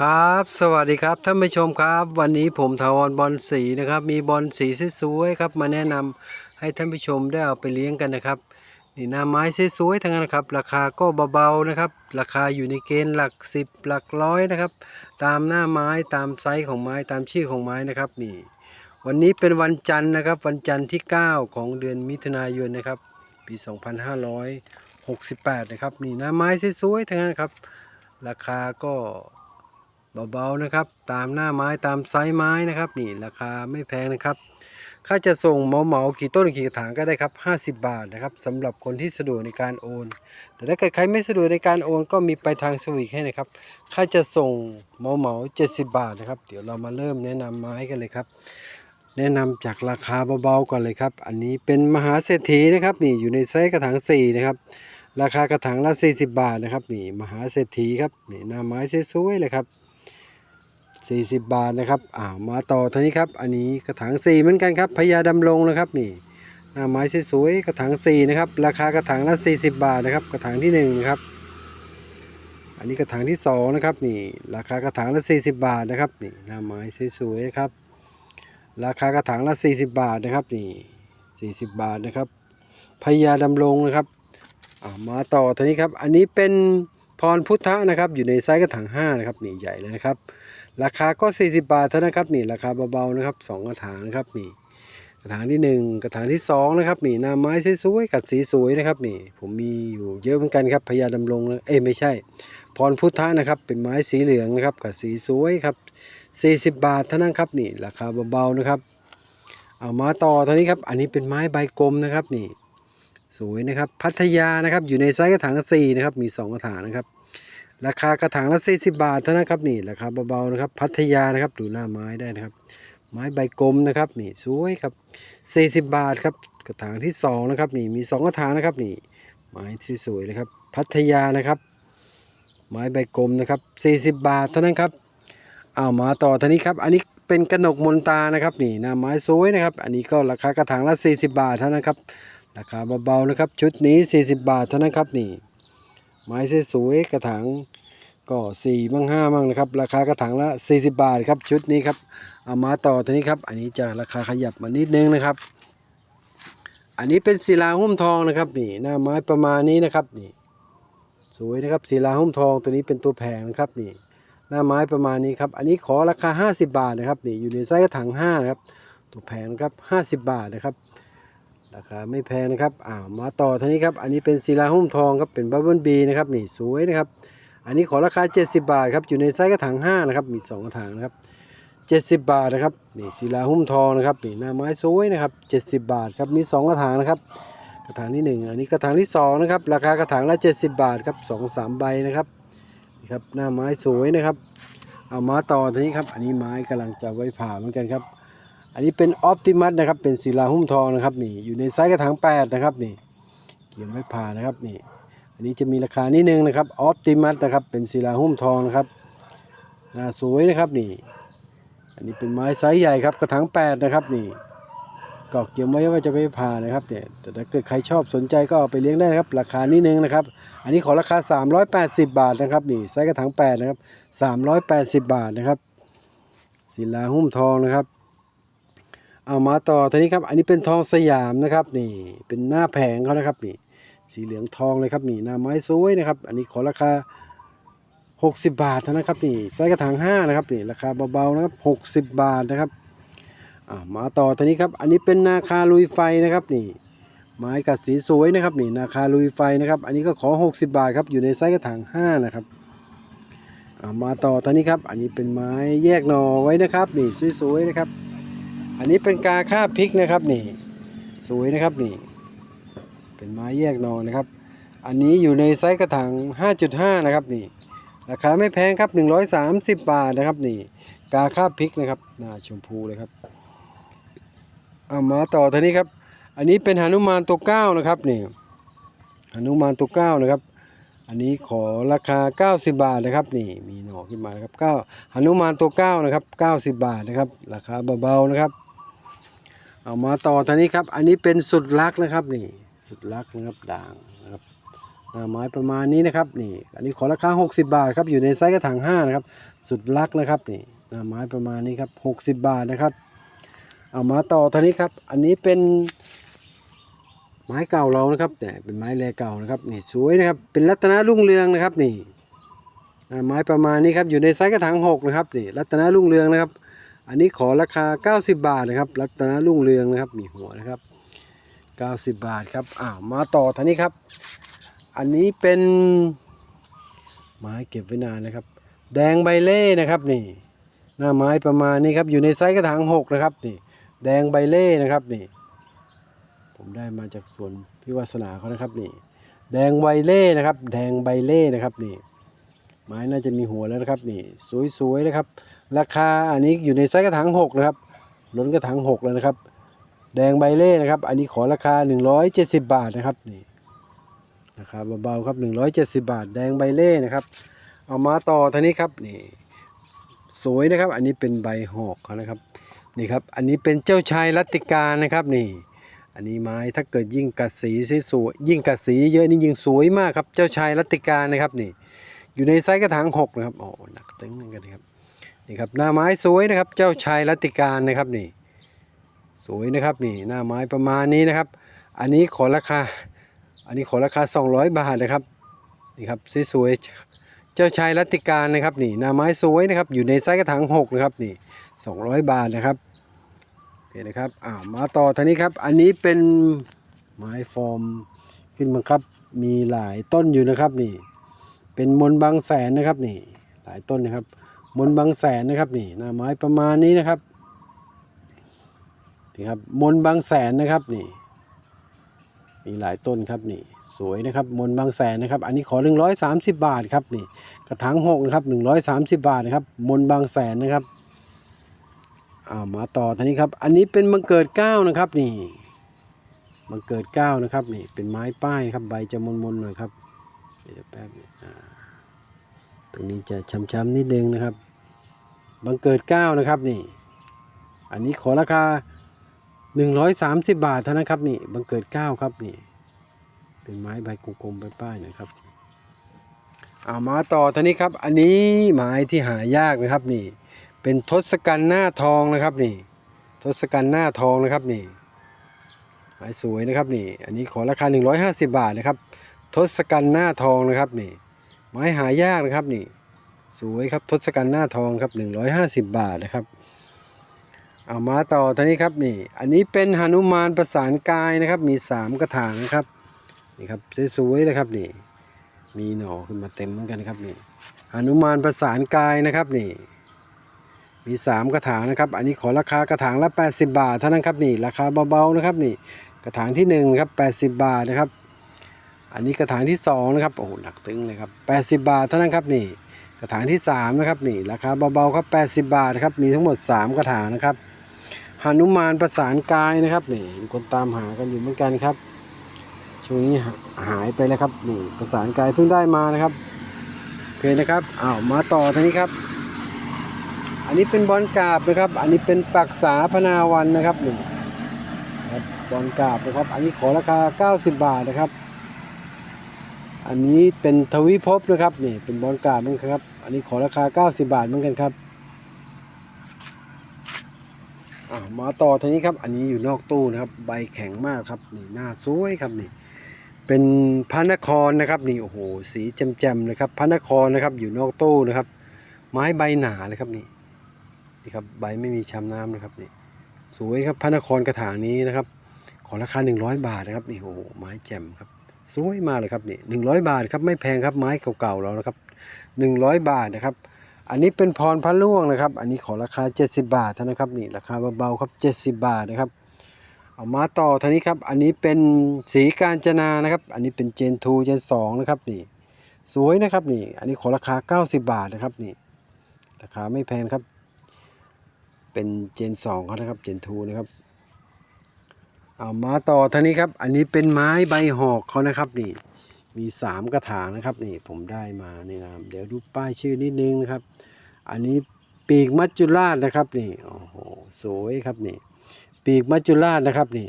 ครับ สวัสดีครับท่านผู้ชมครับ วันนี้ผมทาวรบอลสีนะครับ มีบอลสีสวยๆครับ มาแนะนำให้ท่านผู้ชมได้เอาไปเลี้ยงกันนะครับนี่หน้าไม้สวยๆทั้งนั้นนะครับ ราคาก็เบาๆนะครับ ราคาอยู่ในเกณฑ์หลักสิบหลักร้อยนะครับ ตามหน้าไม้ตามไซส์ของไม้ตามชื่อของไม้นะครับนี่วันนี้เป็นวันจันทร์นะครับ วันจันทร์ที่ 9 ของเดือนมิถุนายนนะครับ ปี 2568 นะครับนี่หน้าไม้สวยๆทั้งนั้นครับ ราคาก็ เบาๆนะครับ ตามหน้าไม้ตามไซส์ไม้นะครับ นี่ราคาไม่แพงนะครับ ค่าจะส่งเหมาเหมาๆกี่ต้นกี่กระถางก็ได้ครับ 50 บาทนะครับสำหรับคนที่สะดวกในการโอน แต่ถ้าเกิดใครไม่สะดวกในการโอนก็มีไปทางสวิกให้นะครับ ค่าจะส่งเหมาเหมา70 บาทนะครับ เดี๋ยวเรามาเริ่มแนะนำไม้กันเลยครับ แนะนำจากราคาเบาๆก่อนเลยครับ อันนี้เป็นมหาเศรษฐีนะครับนี่อยู่ในไซส์กระถาง4นะครับราคากระถางละ40 บาทนะครับนี่มหาเศรษฐีครับนี่หน้าไม้สวยๆเลยครับ 40 บาทนะครับอ่ามาต่อท่านี้ครับ อันนี้กระถาง4เหมือนกันครับพญาดำรงนะครับนี่หน้าไม้สวยๆกระถาง4นะครับราคากระถางละ 40 บาทนะครับ กระถางที่1นะครับอันนี้กระถางที่2นะครับนี่ราคากระถางละ 40 บาทนะครับนี่หน้าไม้สวยๆนะครับราคากระถางละ 40 บาทนะครับนี่40 บาทนะครับพญาดำรงนะครับอ่ามาต่อตัวนี้ครับ อันนี้เป็นพรพุทธะนะครับ อยู่ในไซส์กระถาง5นะครับนี่ใหญ่เลยนะครับ ราคาก็ 40 บาทเท่านั้นครับนี่ราคาเบาๆนะครับสองกระถางนะครับนี่กระถางที่ 1 กระถางที่ 2 นะครับนี่หน้าไม้สวยๆกัดสีสวยนะครับนี่ผมมีอยู่เยอะเหมือนกันครับพญาดำรงนะเอ้ไม่ใช่ พรพุทธะนะครับ เป็นไม้สีเหลืองนะครับกับสีสวยครับ 40 บาทเท่านั้นครับนี่ราคาเบาๆนะครับ เอามาต่อตัวนี้ครับอันนี้เป็นไม้ใบกลมนะครับนี่สวยนะครับพัทยานะครับอยู่ในไซส์กระถาง4นะครับมี 2 กระถางนะครับ ราคากระถางละ40บาทเท่านั้นครับนี่ราคาเบาๆนะครับ พัทยานะครับดูหน้าไม้ได้นะครับ ไม้ใบกลมนะครับนี่สวยครับ40บาทครับกระถางที่2นะครับนี่มี2กระถางนะครับนี่ไม้สวยๆเลยครับพัทยานะครับ ไม้ใบกลมนะครับ40บาทเท่านั้นครับเอามาต่อท่านี้ครับ อันนี้เป็นกระหนกมนตานะครับนี่หน้าไม้สวยนะครับ อันนี้ก็ราคากระถางละ40บาทเท่านั้นครับราคาเบาๆนะครับ ชุดนี้ 40 บาทเท่านั้นครับนี่ ไม้สวยๆกระถางก็4มั่ง5มั่งนะครับ ราคากระถางละ 40 บาทครับชุดนี้ครับเอามาต่อท่านี้ครับ อันนี้จะราคาขยับมานิดนึงนะครับ อันนี้เป็นศิลาหุ้มทองนะครับนี่หน้าไม้ประมาณนี้นะครับนี่สวยนะครับศิลาหุ้มทองตัวนี้เป็นตัวแพงนะครับนี่หน้าไม้ประมาณนี้ครับ อันนี้ขอราคา 50 บาทนะครับนี่อยู่ในไซส์กระถาง5นะครับตัวแพงนะครับ 50 บาทนะครับ ราคาไม่แพงนะครับอ่ามาต่อท่านี้ครับ อันนี้เป็นศิลาหุ้มทองครับ เป็นบับเบิลบีนะครับ นี่สวยนะครับ อันนี้ขอราคา 70 บาทครับ อยู่ในไซส์กระถาง5นะครับ มี 2 กระถางนะครับ70 บาทนะครับ นี่ศิลาหุ้มทองนะครับ นี่หน้าไม้สวยนะครับ 70 บาทครับ มี 2 กระถางนะครับ กระถางที่ 1 อันนี้กระถางที่2นะครับ ราคากระถางละ 70 บาทครับ2 3ใบนะครับ นี่ครับ หน้าไม้สวยนะครับ เอามาต่อทีนี้ครับ อันนี้ไม้กำลังจะไว้ผ่าเหมือนกันครับ อันนี้เป็นออ t ติมัสนะครับ เป็นศิลาหุ้มทองนะครับนี่อยู่ในไซส์กระถาง8นะครับนี่เขียนไว้ผ่านะครับนี่ อันนี้จะมีราคานิดนึงนะครับออ t ติมัสนะครับ เป็นศิลาหุ้มทองนะครับหน้าสวยนะครับนี่ อันนี้เป็นไม้ไซส์ใหญ่ครับกระถาง8นะครับนี่ก็เกี่ยวไว้ว่าจะไปผ่านะครับเนี่ยแต่ถ้าเกิดใครชอบสนใจก็เอาไปเลี้ยงได้นะครับ ราคานิดนึงนะครับ อันนี้ขอราคา 380 บาทนะครับนี่ไซส์กระถาง8นะครับ380 บาทนะครับศิลาหุ้มทองนะครับ เอามาต่อทีนี้ครับอันนี้เป็นทองสยามนะครับนี่เป็นหน้าแผงเขานะครับนี่สีเหลืองทองเลยครับนี่หน้าไม้สวยนะครับ อันนี้ขอราคา 60 บาทเท่านะครับนี่ไซส์กระถาง5นะครับนี่ราคาเบาๆนะครับ60 บาทนะครับอ่ามาต่อทีนี้ครับอันนี้เป็นนาคาลุยไฟนะครับนี่ไม้กัดสีสวยนะครับนี่นาคาลุยไฟนะครับ อันนี้ก็ขอ 60 บาทครับอยู่ในไซส์กระถาง5นะครับอ่ามาต่อตอนนี้ครับ อันนี้เป็นไม้แยกหน่อไว้นะครับ นี่สวยๆนะครับ อันนี้เป็นกาค่าบพริกนะครับนี่ สวยนะครับนี่ เป็นไม้แยกนอนะครับ อันนี้อยู่ในไซส์กระถาง5.5 นะครับนี่ ราคาไม่แพงครับ 130 บาทนะครับนี่ กาค่าบพริกนะครับหน้าชมพูเลยครับ เอามาต่อทีนี้ครับ อันนี้เป็นหนุมานตัวเก้านะครับนี่หนุมานตัวเก้านะครับ อันนี้ขอราคา 90 บาทนะครับ นี่มีหน่อขึ้นมานะครับ9หนุมานตัวเก้านะครับ 90 บาทนะครับ ราคาเบาๆนะครับ เอามาต่อทางนี้ครับ อันนี้เป็นสุดรักนะครับนี่สุดรักนะครับด่างนะครับหน้าไม้ประมาณนี้นะครับนี่อันนี้ขอราคา 60 บาทครับอยู่ในไซส์กระถาง5นะครับสุดลักนะครับนี่หน้าไม้ประมาณนี้ครับ 60 บาทนะครับ เอามาต่อท่านี้ครับ อันนี้เป็น ไม้เก่าเรานะครับเนี่ยเป็นไม้แลเก่านะครับนี่สวยนะครับเป็นรัตนรุ่งเรืองนะครับนี่ไม้ประมาณนี้ครับอยู่ในไซส์กระถาง6นะครับนี่รัตนรุ่งเรืองนะครับ อันนี้ขอราคา 90 บาทนะครับ รัตนรุ่งเรืองนะครับมีหัวนะครับ 90 บาทครับอ้าวมาต่อท่านี้ครับ อันนี้เป็นไม้เก็บไว้นานนะครับ แดงใบเล่นะครับนี่หน้าไม้ประมาณนี้ครับอยู่ในไซส์กระถาง6นะครับนี่แดงใบเล่นะครับนี่ ผมได้มาจากสวนพิวาสนาเขานะครับนี่ แดงใบเล่นะครับ แดงใบเล่นะครับนี่ ไม้น่าจะมีหัวแล้วนะครับนี่ สวยๆนะครับ ราคาอันนี้อยู่ในไซส์กระถาง6นะครับล้นกระถาง6แล้วนะครับ แดงใบเล่นะครับ อันนี้ขอราคา 170 บาทนะครับนี่ราคาเบาๆครับ 170 บาท แดงใบเล่นะครับ เอามาต่อท่านี้ครับนี่สวยนะครับ อันนี้เป็นใบหอกเขานะครับนี่ครับ อันนี้เป็นเจ้าชายรัตติการนะครับนี่ อันนี้ไม้ถ้าเกิดยิ่งกัดสีสวยยิ่งกัดสีเยอะนี่ยิ่งสวยมากครับ เจ้าชายรัติการนะครับนี่ อยู่ในไซส์กระถางหกนะครับโอ้หนักตึงกันนะครับนี่ครับหน้าไม้สวยนะครับ เจ้าชายรัติการนะครับนี่ สวยนะครับนี่หน้าไม้ประมาณนี้นะครับ อันนี้ขอราคา อันนี้ขอราคา 200 บาทนะครับนี่ครับสวยๆเจ้าชายรัติการนะครับนี่หน้าไม้สวยนะครับ อยู่ในไซส์กระถางหกนะครับนี่200 บาทนะครับ เคนะครับอ้าวมาต่อทางนี้ครับ อันนี้เป็นไม้ฟอร์มขึ้นมาครับ มีหลายต้นอยู่นะครับนี่ เป็นมนบางแสนนะครับนี่ หลายต้นนะครับ มนบางแสนนะครับนี่หน้าไม้ประมาณนี้นะครับนี่ครับมนบางแสนนะครับนี่ มีหลายต้นครับนี่ สวยนะครับ มนบางแสนนะครับ อันนี้ขอ 130 บาทครับนี่ กระถางหกนะครับ130 บาทนะครับ มนบางแสนนะครับ อ้าวมาต่อทีนี้ครับ อันนี้เป็นมังเกิดเก้านะครับนี่มังเกิดเก้านะครับนี่เป็นไม้ป้ายครับใบจะมนๆหน่อยครับเดี๋ยวแป๊บนึงอ่าตรงนี้จะช้ำๆนิดนึงนะครับบังเกิดเก้านะครับนี่ อันนี้ขอราคา 130 บาทเท่านั้นครับนี่บังเกิดเก้าครับนี่ เป็นไม้ใบกลมๆใบป้ายนะครับเอามาต่อท่านี้ครับ อันนี้ไม้ที่หายากนะครับนี่ เป็นทศกัณฐ์หน้าทองนะครับนี่ ทศกัณฐ์หน้าทองนะครับนี่ไม้สวยนะครับนี่ อันนี้ขอราคา 150 บาทนะครับ ทศกัณฐ์หน้าทองนะครับนี่ ไม้หายากนะครับนี่ สวยครับทศกัณฐ์หน้าทองครับ 150 บาทนะครับ เอามาต่อท่านี้ครับนี่ อันนี้เป็นหนุมานประสานกายนะครับ มี 3 กระถางนะครับนี่ครับสวยๆเลยครับนี่ มีหน่อขึ้นมาเต็มเหมือนกันครับนี่หนุมานประสานกายนะครับนี่ มี 3 กระถางนะครับ อันนี้ขอราคากระถางละ 80 บาทเท่านั้นครับนี่ราคาเบาๆนะครับนี่กระถางที่1ครับ80 บาทนะครับ อันนี้กระถางที่2นะครับโอ้โหหนักตึงเลยครับ 80 บาทเท่านั้นครับนี่กระถางที่3นะครับนี่ราคาเบาๆครับ 80 บาทครับมีทั้งหมด 3 กระถางนะครับหนุมานประสานกายนะครับนี่คนตามหากันอยู่เหมือนกันครับช่วงนี้หายไปแล้วครับนี่ประสานกายเพิ่งได้มานะครับโอเคนะครับอ้าวมาต่อทางนี้ครับ อันนี้เป็นบอลกาบนะครับ อันนี้เป็นปักษาพนาวันนะครับหนี่ครับบอลกาบนะครับ อันนี้ขอราคา 90 บาทนะครับ อันนี้เป็นทวิภพนะครับนี่เป็นบอลกาบมือนกันครับ อันนี้ขอราคา 90 บาทเหมือนกันครับอ่ามาต่อทีนี้ครับ อันนี้อยู่นอกตู้นะครับ ใบแข็งมากครับนี่หน้าสวยครับนี่ เป็นพระนครนะครับนี่โอ้โหสีแจ่มๆเลยครับพระนครนะครับอยู่นอกตู้นะครับ ไม้ใบหนาเลยครับนี่ นี่ครับใบไม่มีช้ำน้ำนะครับนี่สวยครับพระนครกระถางนี้นะครับ ขอราคา 100 บาทนะครับนี่โอ้โหไม้แจ่มครับสวยมากเลยครับนี่หนึ่งร้อยบาทครับไม่แพงครับไม้เก่าๆแล้วนะครับหนึ่งร้อยบาทนะครับ อันนี้เป็นพรพระล่วงนะครับ อันนี้ขอราคา 70 บาทเท่านะครับนี่ราคาเบาๆครับ70 บาทนะครับเอามาต่อทางนี้ครับ อันนี้เป็นสีกาญจนานะครับ อันนี้เป็นเจนทูเจนสองนะครับนี่สวยนะครับนี่ อันนี้ขอราคา 90 บาทนะครับนี่ราคาไม่แพงครับ เป็นเจนสองเขานะครับเจนทูนะครับเอามาต่อทางนี้ครับ อันนี้เป็นไม้ใบหอกเขานะครับนี่มีสามกระถางนะครับนี่ผมได้มานี่นะครับเดี๋ยวดูป้ายชื่อนิดนึงนะครับ อันนี้ปีกมัจจุราชนะครับนี่โอ้โหสวยครับนี่ปีกมัจจุราชนะครับนี่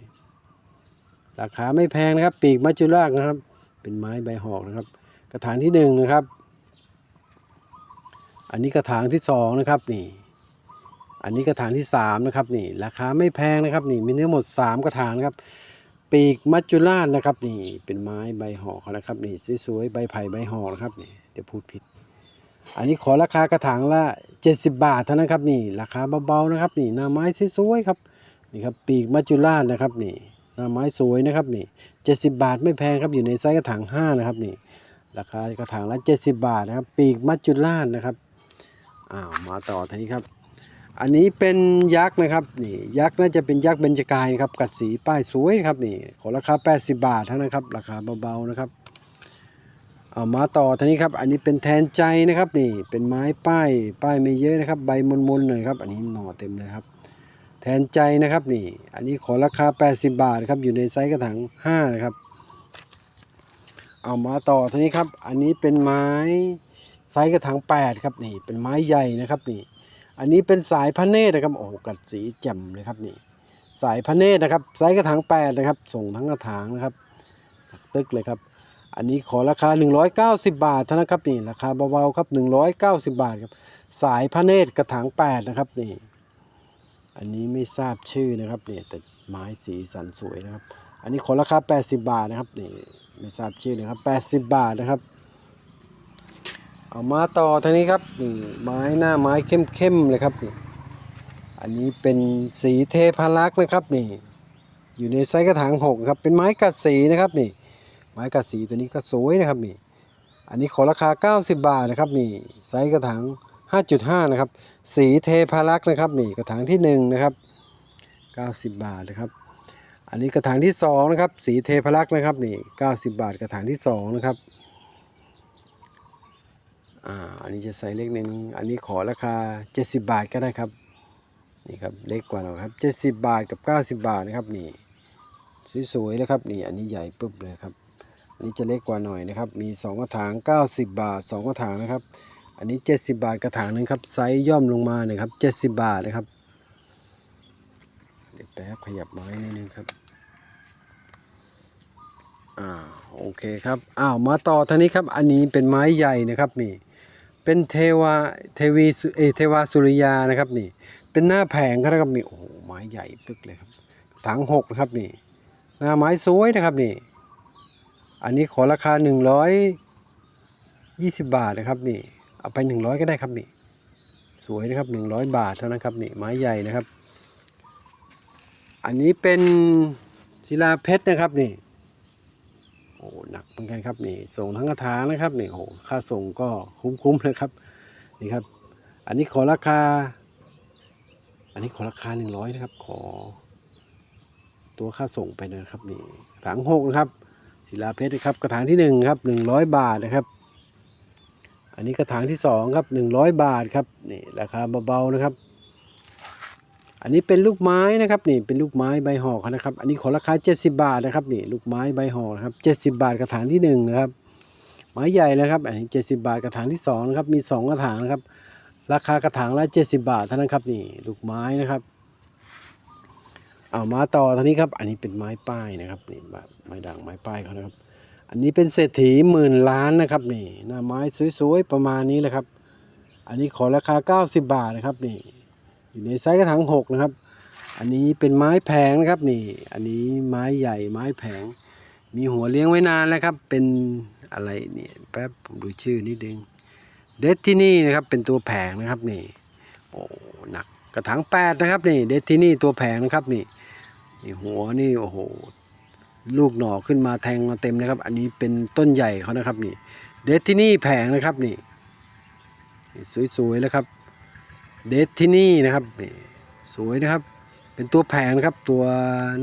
ราคาไม่แพงนะครับ ปีกมัจจุราชนะครับ เป็นไม้ใบหอกนะครับ กระถางที่หนึ่งนะครับ อันนี้กระถางที่สองนะครับนี่ อันนี้กระถางที่สามนะครับนี่ราคาไม่แพงนะครับนี่มีทั้งหมดสามกระถางนะครับปีกมัจจุราชนะครับนี่เป็นไม้ใบหอกนะครับนี่สวยๆใบไผ่ใบหอกนะครับนี่เดี๋ยวพูดผิด อันนี้ขอราคากระถางละ 70 บาทเท่านั้นครับนี่ราคาเบาๆนะครับนี่หน้าไม้สวยๆครับนี่ครับปีกมัจจุราชนะครับนี่หน้าไม้สวยนะครับนี่70 บาทไม่แพงครับอยู่ในไซส์กระถาง5นะครับนี่ราคากระถางละ 70 บาทนะครับปีกมัจจุราชนะครับอ้าวมาต่อทีนี้ครับ อันนี้เป็นยักษ์นะครับนี่ยักษ์น่าจะเป็นยักษ์เบญจกายนครับกัดสีป้ายสวยครับนี่ขอราคา 80 บาทเท่านั้นครับราคาเบาๆนะครับเอามาต่อทีนี้ครับ อันนี้เป็นแทนใจนะครับนี่เป็นไม้ป้ายป้ายไม่เยอะนะครับ ใบมนๆหน่อยครับ อันนี้หน่อเต็มเลยครับ แทนใจนะครับนี่ อันนี้ขอราคา 80 บาทครับอยู่ในไซส์กระถาง5นะครับ เอามาต่อทีนี้ครับ อันนี้เป็นไม้ไซส์กระถาง8ครับนี่เป็นไม้ใหญ่นะครับนี่ อันนี้เป็นสายพระเนตรนะครับโอ้กัดสีแจ่มเลยครับนี่สายพระเนตรนะครับไซส์กระถาง8นะครับ ส่งทั้งกระถางนะครับตึกเลยครับ อันนี้ขอราคา 190 บาทเท่านั้นครับนี่ราคาเบาๆครับ 190 บาทครับ สายพระเนตรกระถาง8นะครับนี่อันนี้ไม่ทราบชื่อนะครับนี่แต่ไม้สีสันสวยนะครับ อันนี้ขอราคา 80 บาทนะครับนี่ไม่ทราบชื่อนะครับ 80 บาทนะครับ เอามาต่อทางนี้ครับนี่ไม้หน้าไม้เข้มๆเลยครับนี่อันนี้เป็นสีเทพารักษ์นะครับนี่ อยู่ในไซส์กระถาง6ครับเป็นไม้กัดสีนะครับนี่ ไม้กัดสีตัวนี้ก็สวยนะครับนี่ อันนี้ขอราคา 90 บาทนะครับนี่ไซส์กระถาง5.5 นะครับ สีเทพารักษ์นะครับนี่กระถางที่ 1 นะครับ 90 บาทนะครับ อันนี้กระถางที่2นะครับสีเทพารักษ์นะครับนี่ 90 บาทกระถางที่2นะครับ อ่าอันนี้จะใส่เล็กนิดนึงอันนี้ขอราคา 70 บาทก็ได้ครับนี่ครับเล็กกว่าเราครับ 70 บาทกับ 90 บาทนะครับนี่สวยๆแล้วครับนี่อันนี้ใหญ่ปุ๊บเลยครับอันนี้จะเล็กกว่าหน่อยนะครับ มี 2 กระถาง 90 บาท 2 กระถางนะครับ อันนี้ 70 บาทกระถางหนึงครับไซส์ย่อมลงมานี่ยครับ 70 บาทนะครับเดี๋ยวแป๊บขยับไม้นิดนึงครับอ่าโอเคครับอ้าวมาต่อท่านี้ครับ อันนี้เป็นไม้ใหญ่นะครับนี่ เป็นเทวาเทวีเอเทวาสุริยานะครับนี่ เป็นหน้าแผงครับนี่โอ้โหไม้ใหญ่ปึกเลยครับถางหกนะครับนี่หน้าไม้สวยนะครับนี่ อันนี้ขอราคา 120 บาทนะครับนี่ เอาไป 100 ก็ได้ครับนี่ สวยนะครับ 100 บาทเท่านั้นครับนี่ไม้ใหญ่นะครับ อันนี้เป็นศิลาเพชรนะครับนี่ อ้หนักเหมือนกันครับนี่ส่งทั้งกระถางนะครับนี่โอ้ค่าส่งก็คุ้มๆเลยครับนี่ครับ อันนี้ขอราคา อันนี้ขอราคา100นะครับ ขอ ตัวค่าส่งไปนะครับนี่กระถางหกนะครับศิลาเพชรนะครับกระถางที่หนึ่งครับหนึ่งร้อยบาทนะครับ อันนี้กระถางที่สองครับหนึ่งร้อยบาทครับนี่ราคาเบาๆนะครับ อันนี้เป็นลูกไม้นะครับนี่เป็นลูกไม้ใบหอกนะครับ อันนี้ขอราคา 70 บาทนะครับนี่ลูกไม้ใบหอกครับ70 บาทกระถางที่หนึ่งนะครับไม้ใหญ่นะครับ อันนี้ 70 บาทกระถางที่สองนะครับมีสองกระถางนะครับ ราคากระถางละ70 บาทเท่านั้นครับนี่ลูกไม้นะครับเอามาต่อท่านี้ครับ อันนี้เป็นไม้ป้ายนะครับนี่แบบไม้ด่างไม้ป้ายเขานะครับ อันนี้เป็นเศรษฐีหมื่นล้านนะครับนี่หน้าไม้สวยๆประมาณนี้แหละครับ อันนี้ขอราคา 90 บาทนะครับนี่ อยู่ในไซส์กระถางหกนะครับ อันนี้เป็นไม้แผงนะครับนี่ อันนี้ไม้ใหญ่ไม้แผง มีหัวเลี้ยงไว้นานแล้วครับ เป็นอะไรเนี่ยแป๊บผมดูชื่อนิดนึงเดทที่นี่นะครับเป็นตัวแผงนะครับนี่โอ้หนักกระถางแปดนะครับนี่เดทที่นี่ตัวแผงนะครับนี่นี่หัวนี่โอ้โหลูกหน่อขึ้นมาแทงมาเต็มนะครับ อันนี้เป็นต้นใหญ่เขานะครับนี่เดทที่นี่แผงนะครับนี่สวยๆแล้วครับ เดทที่นี่นะครับนี่สวยนะครับ เป็นตัวแผงนะครับ ตัว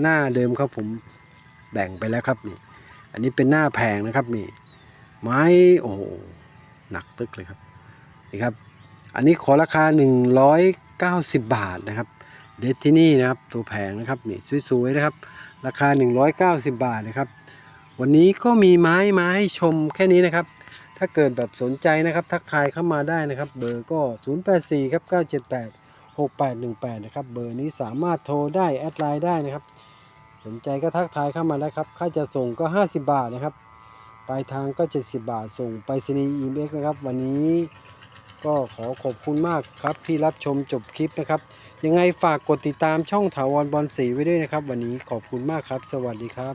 หน้าเดิมครับผมแบ่งไปแล้วครับนี่ อันนี้เป็นหน้าแผงนะครับนี่ ไม้โอ้โหหนักตึกเลยครับนี่ครับ อันนี้ขอราคา 190 บาทนะครับ เดทที่นี่นะครับ ตัวแผงนะครับนี่สวยๆนะครับ ราคา 190 บาทนะครับ วันนี้ก็มีไม้มาให้ชมแค่นี้นะครับ ถ้าเกิดแบบสนใจนะครับ ทักทายเข้ามาได้นะครับ เบอร์ก็ 084ครับ978 6818นะครับ เบอร์นี้สามารถโทรได้แอดไลน์ได้นะครับ สนใจก็ทักทายเข้ามาได้ครับ ค่าจะส่งก็ 50 บาทนะครับ ปลายทางก็ 70 บาท ส่งไปรษณีย์ EMX นะครับ วันนี้ก็ขอขอบคุณมากครับที่รับชมจบคลิปนะครับ ยังไงฝากกดติดตามช่องถาวรบอลสีไว้ด้วยนะครับ วันนี้ขอบคุณมากครับ สวัสดีครับ